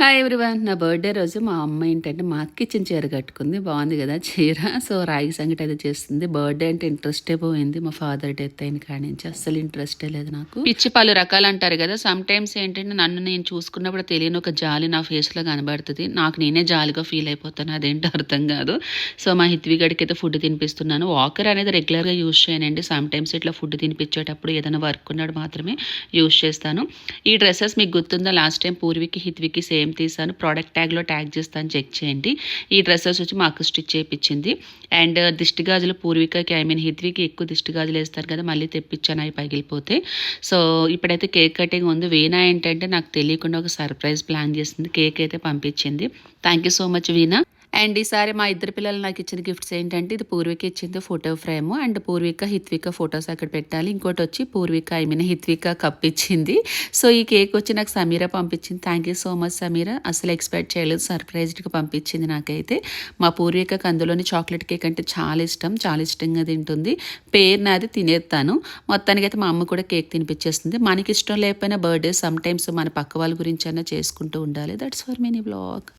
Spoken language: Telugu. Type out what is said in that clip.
హాయ్ ఎవ్రీవన్ నా బర్త్డే రోజు మా అమ్మ ఏంటంటే మా అక్క ఇచ్చిన చీర కట్టుకుంది. బాగుంది కదా చీర. సో రాగి సంగటి అయితే చేస్తుంది. బర్త్డే అంటే ఇంట్రెస్టే పోయింది. మా ఫాదర్ డెత్ అయిన కానించి నుంచి అస్సలు ఇంట్రెస్టే లేదు నాకు. పిచ్చి పలు రకాలు అంటారు కదా. సమ్ టైమ్స్ ఏంటంటే నన్ను నేను చూసుకున్నప్పుడు తెలియని ఒక జాలి నా ఫేస్లో కనబడుతుంది. నాకు నేనే జాలిగా ఫీల్ అయిపోతాను. అదేంటో అర్థం కాదు. సో మా హిత్వి గడికి అయితే ఫుడ్ తినిపిస్తున్నాను. వాకర్ అనేది రెగ్యులర్గా యూజ్ చేయనండి. సమ్ టైమ్స్ ఇట్లా ఫుడ్ తినిపించేటప్పుడు ఏదైనా వర్క్ ఉన్నాడు మాత్రమే యూజ్ చేస్తాను. ఈ డ్రెస్సెస్ మీకు గుర్తుందా? లాస్ట్ టైం పూర్వికి హిత్వికి సేమ్ తీసాను ప్రోడక్ట్ ట్యాగ్లో ట్యాగ్ చేస్తాను చెక్ చేయండి. ఈ డ్రెస్సెస్ వచ్చి మాకు స్టిచ్ చేయించింది అండ్ uh, దిష్టి గాజులు పూర్వికకి ఐ మీన్ హిత్వికి ఎక్కువ దిష్టి గాజులు వేస్తారు కదా మళ్ళీ తెప్పించాను అవి పగిలిపోతే. సో ఇప్పుడైతే కేక్ కటింగ్ ఉంది. వీణా ఏంటంటే నాకు తెలియకుండా ఒక సర్ప్రైజ్ ప్లాన్ చేసింది. కేక్ అయితే పంపించింది. Thank you so much Veena. And ఈసారి మా ఇద్దరు పిల్లలు నాకు ఇచ్చిన గిఫ్ట్స్ ఏంటంటే ఇది పూర్విక ఇచ్చింది photo frame and Purvika Hithvika photos అక్కడ పెట్టాలి. ఇంకోటి వచ్చి Purvika I mean Hithvika cup ఇచ్చింది. సో ఈ కేక్ వచ్చి నాకు సమీర పంపించింది. Thank you so much Sameera. అసలు ఎక్స్పెక్ట్ చేయలేదు. సర్ప్రైజ్డ్గా పంపించింది నాకైతే. మా పూర్వికకు అందులోని చాక్లెట్ కేక్ అంటే చాలా ఇష్టం. చాలా ఇష్టంగా తింటుంది. పేరు నాది తినేస్తాను. మొత్తానికి అయితే మా అమ్మ కూడా కేక్ తినిపించేస్తుంది. మనకి ఇష్టం లేకపోయినా బర్త్డే సమ్ టైమ్స్ మన పక్క వాళ్ళ గురించి అయినా చేసుకుంటూ ఉండాలి. That's for many blog